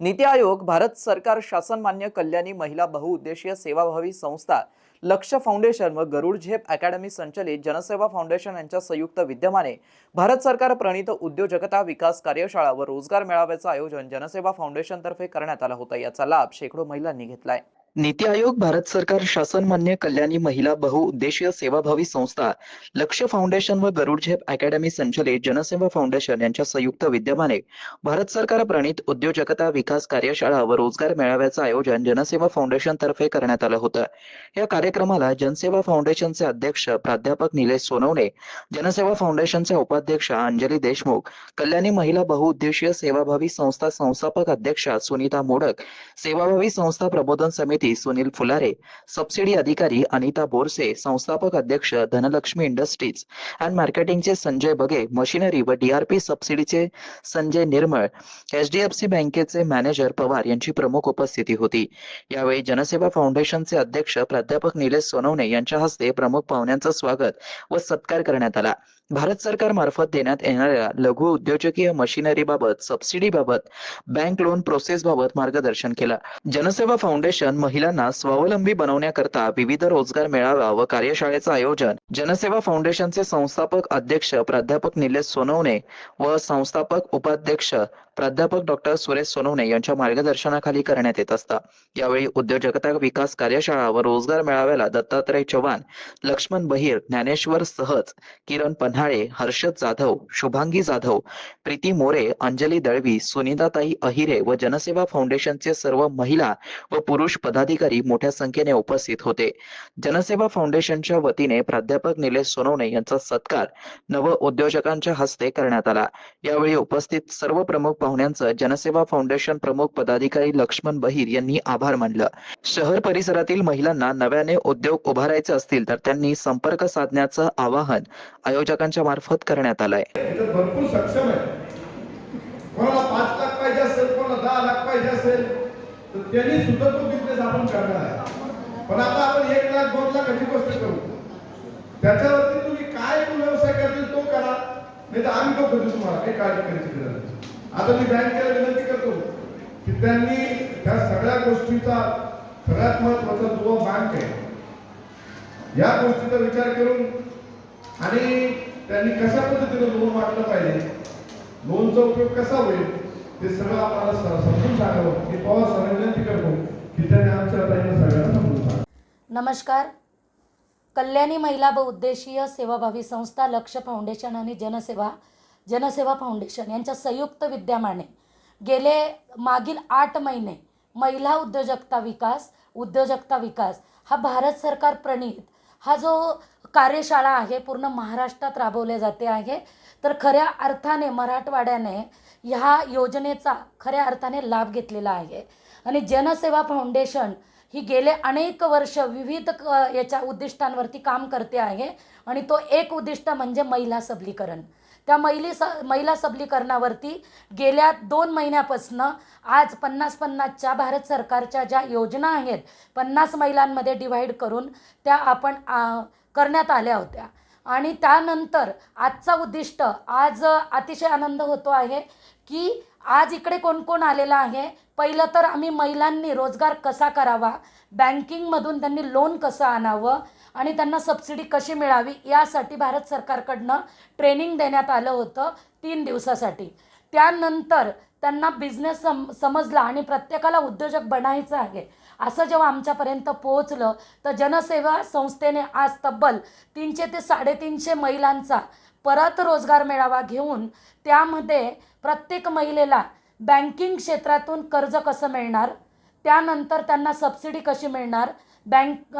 नीती आयोग भारत सरकार शासन मान्य कल्याणी महिला बहुउद्देशीय सेवाभावी संस्था लक्ष फाउंडेशन व गरुड झेप अकॅडमी संचलित जनसेवा फाउंडेशन यांच्या संयुक्त विद्यमाने भारत सरकार प्रणित उद्योजकता विकास कार्यशाळा व रोजगार मेळाव्याचं आयोजन जनसेवा फाउंडेशनतर्फे करण्यात आलं होतं. याचा लाभ शेकडो महिलांनी घेतलाय. नीती आयोग भारत सरकार शासन मान्य कल्याणी महिला बहुउद्देशीय सेवाभावी संस्था लक्ष फाउंडेशन व गरुड झेप अकॅडमी संचलित जनसेवा फाउंडेशन यांच्या संयुक्त विद्यमाने भारत सरकार प्रणित उद्योजकता विकास कार्यशाळा व रोजगार मेळाव्याचं आयोजन जनसेवा फाउंडेशन तर्फे करण्यात आलं होतं. या कार्यक्रमाला जनसेवा फाउंडेशनचे अध्यक्ष प्राध्यापक निलेश सोनवणे जनसेवा फाउंडेशनचे उपाध्यक्ष अंजली देशमुख कल्याणी महिला बहुउद्देशीय सेवाभावी संस्था संस्थापक अध्यक्षा सुनीता मोडक सेवाभावी संस्था प्रबोधन समिती सुनील फुलारे सबसिडी अधिकारी अनिता बोरसे संस्थापक अध्यक्ष धनलक्ष्मी इंडस्ट्रीज अँड मार्केटिंगचे संजय बगे मशिनरी व डीआरपी सबसिडीचे संजय निर्मळ एचडीएफसी बँकेचे मॅनेजर पवार यांची प्रमुख उपस्थिती होती. यावेळी जनसेवा फाउंडेशनचे अध्यक्ष प्राध्यापक निलेश सोनवणे यांच्या हस्ते प्रमुख पाहुण्यांचं स्वागत व सत्कार करण्यात आला. भारत सरकार मार्फत देण्यात येणाऱ्या लघु उद्योजकीय मशिनरीबाबत सबसिडीबाबत बँक लोन प्रोसेस बाबत मार्गदर्शन केलं. जनसेवा फाउंडेशन महिलांना स्वावलंबी बनवण्याकरता विविध रोजगार मेळावा व कार्यशाळेचं आयोजन. जनसेवा फाउंडेशनचे संस्थापक अध्यक्ष प्राध्यापक निलेश सोनवणे व संस्थापक उपाध्यक्ष प्राध्यापक डॉक्टर सुरेश सोनवणे यांच्या मार्गदर्शनाखाली करण्यात येत असता. यावेळी उद्योजकता विकास कार्यशाळा व रोजगार मेळाव्याला दत्तात्रय चव्हाण लक्ष्मण बहिर ज्ञानेश्वर सहज किरण पन्हाळे हर्षद जाधव शुभांगी जाधव प्रीती मोरे अंजली दळवी सुनीताताई अहिरे व जनसेवा फाउंडेशनचे सर्व महिला व पुरुष पदाधिकारी मोठ्या संख्येने उपस्थित होते. जनसेवा फाउंडेशनच्या वतीने प्राध्यापक निलेश सोनवणे यांचा सत्कार नव उद्योजकांच्या हस्ते करण्यात आला. यावेळी उपस्थित सर्व प्रमुख पाहुण्यांचं जनसेवा फाउंडेशन प्रमुख पदाधिकारी लक्ष्मण बहिर यांनी आभार मानलं. शहर परिसरातील महिलांना नव्याने उद्योग उभारायचे असतील तर त्यांनी संपर्क साधण्याचं आवाहन आयोजकांच्या मार्फत करण्यात आलंय. भरपूर सक्षम आहे. कोणाला पाच लाख पाहिजे असेल कोणाला दहा लाख पाहिजे असेल तर त्यांनी सुद्धा तो बिझनेस आपण करणार आहे. पण आता आपण एक लाख दोन लाख लाखाची गोष्ट करू. त्याच्यावरती तुम्ही काय व्यवसाय करतील तो करा. नाही तर आम्ही तो करू तुम्हाला काही काळजी करायची गरज नाही. आता मी बँकेला विनंती करतो की त्यांनी त्या सगळ्या गोष्टीचा सगळ्यात महत्त्वाचा जो बँक आहे या गोष्टीचा विचार करून आणि त्यांनी कशा पद्धतीने लोन वाटलं पाहिजे लोनचा उपयोग कसा होईल ते सगळं आम्हाला समजून सांगावं. हे पवार सर विनंती करतो की त्यांनी आमच्या ताईंना सगळ्यांना समजून सांगा नमस्कार. कल्याणी महिला बहुउद्देशीय सेवाभावी संस्था लक्ष फाउंडेशन आणि जनसेवा जनसेवा फाउंडेशन यांच्या संयुक्त विद्यमाने गेले मागील आठ महिने महिला उद्योजकता विकास उद्योजकता विकास हा भारत सरकार प्रणीत हा जो कार्यशाळा आहे पूर्ण महाराष्ट्रात राबवल्या जाते आहे. तर खऱ्या अर्थाने मराठवाड्याने ह्या योजनेचा खऱ्या अर्थाने लाभ घेतलेला आहे. आणि जनसेवा फाउंडेशन ही गेले अनेक वर्ष विविध क याच्या उद्दिष्टांवरती काम करते आहे. आणि तो एक उद्दिष्ट म्हणजे महिला सबलीकरण. त्या महिली स महिला सबलीकरणावरती गेल्या दोन महिन्यापासनं आज पन्नास पन्नासच्या भारत सरकारच्या ज्या योजना आहेत पन्नास महिलांमध्ये डिव्हाइड करून त्या आपण करण्यात आल्या होत्या. आणि त्यानंतर आजचा उद्दिष्ट आज अतिशय आनंद होतो आहे की आज इकडे कोण कोण आलेलं आहे? पहिलं तर आम्ही महिलांनी रोजगार कसा करावा? बँकिंगमधून त्यांनी लोन कसं आणावं? आणि त्यांना सबसिडी कशी मिळावी? यासाठी भारत सरकारकडनं ट्रेनिंग देण्यात आलं होतं तीन दिवसासाठी. त्यानंतर त्यांना बिझनेस सम समजला आणि प्रत्येकाला उद्योजक बनायचं आहे. असं जेव्हा आमच्यापर्यंत पोहोचलं तर जनसेवा संस्थेने आज तब्बल तीनशे ते साडेतीनशे महिलांचा परत रोजगार मेळावा घेऊन त्यामध्ये प्रत्येक महिलेला बँकिंग क्षेत्रातून कर्ज कसं मिळणार? त्यानंतर त्यांना सबसिडी कशी मिळणार? बँक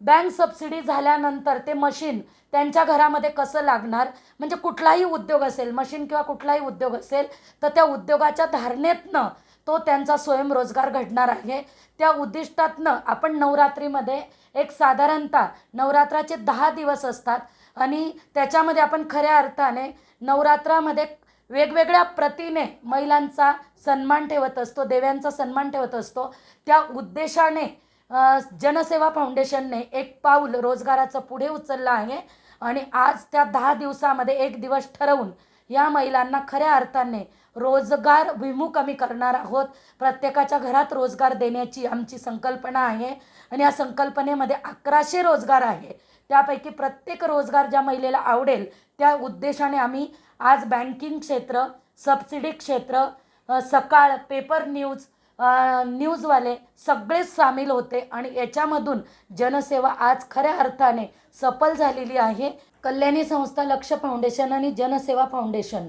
बँक सबसिडी झाल्यानंतर ते मशीन त्यांच्या घरामध्ये कसं लागणार? म्हणजे कुठलाही उद्योग असेल मशीन किंवा कुठलाही उद्योग असेल तर त्या उद्योगाच्या धारणेतनं तो त्यांचा स्वयंरोजगार घडणार आहे. त्या उद्दिष्टातनं आपण नवरात्रीमध्ये एक साधारणतः नवरात्राचे दहा दिवस असतात आणि त्याच्यामध्ये आपण खऱ्या अर्थाने नवरात्रामध्ये वेगवेगळ्या प्रतीने महिलांचा सन्मान ठेवत असतो देव्यांचा सन्मान ठेवत असतो. त्या उद्देशाने जनसेवा फाउंडेशनने एक पाऊल रोजगाराचं पुढे उचललं आहे आणि आज त्या दहा दिवसामध्ये एक दिवस ठरवून या महिलांना खऱ्या अर्थाने रोजगार विमुख आम्ही करणार आहोत. प्रत्येकाच्या घरात रोजगार देण्याची आमची संकल्पना आहे आणि या संकल्पनेमध्ये अकराशे रोजगार आहे. त्यापैकी प्रत्येक रोजगार ज्या महिलेला आवडेल त्या उद्देशाने आम्ही आज बँकिंग क्षेत्र सबसिडी क्षेत्र सकाळ पेपर न्यूज न्यूजवाले सगळेच सामील होते आणि याच्यामधून जनसेवा आज खऱ्या अर्थाने सफल झालेली आहे. कल्याणी संस्था लक्ष फाउंडेशन आणि जनसेवा फाउंडेशन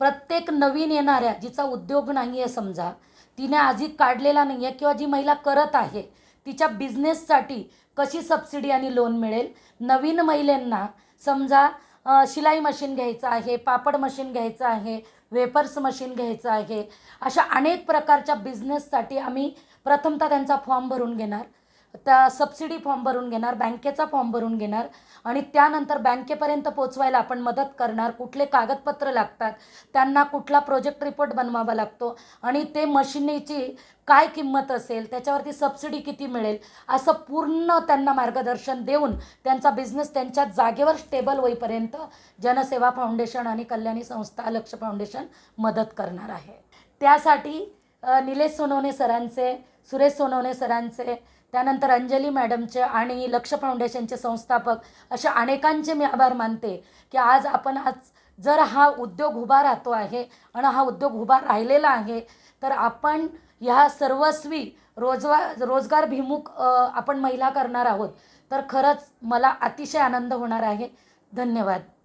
प्रत्येक नवीन येणाऱ्या जिचा उद्योग नाही आहे समजा तिने आधी काढलेला नाही आहे किंवा जी महिला करत आहे तिच्या बिझनेससाठी कशी सबसिडी आणि लोन मिळेल? नवीन महिलांना समजा शिलाई मशीन घ्यायचं आहे पापड मशीन घ्यायचं आहे वेपर्स मशीन घ्यायचं आहे. अशा अनेक प्रकारच्या बिझनेससाठी आम्ही प्रथमतः त्यांचा फॉर्म भरून घेणार. त्या सबसिडी फॉर्म भरून घेणार बँकेचा फॉर्म भरून घेणार आणि त्यानंतर बँकेपर्यंत पोचवायला आपण मदत करणार कुठले कागदपत्र लागतात त्यांना कुठला प्रोजेक्ट रिपोर्ट बनवावा लागतो आणि ते मशिनीची काय किंमत असेल त्याच्यावरती सबसिडी किती मिळेल असं पूर्ण त्यांना मार्गदर्शन देऊन त्यांचा बिझनेस त्यांच्या जागेवर स्टेबल होईपर्यंत जनसेवा फाउंडेशन आणि कल्याणी संस्था लक्ष फाउंडेशन मदत करणार आहे. त्यासाठी निलेश सोनवणे सरांचे सुरेश सोनवणे सरांचे त्यानंतर अंजली मॅडमचे आणि लक्ष फाउंडेशनचे संस्थापक अशा अनेकांचे मी आभार मानते की आज आपण आज जर हा उद्योग उभा राहतो आहे आणि हा उद्योग उभा राहिलेला आहे तर आपण ह्या सर्वस्वी रोजगार रोजगारभिमुख आपण महिला करणार आहोत. तर खरंच मला अतिशय आनंद होणार आहे. धन्यवाद.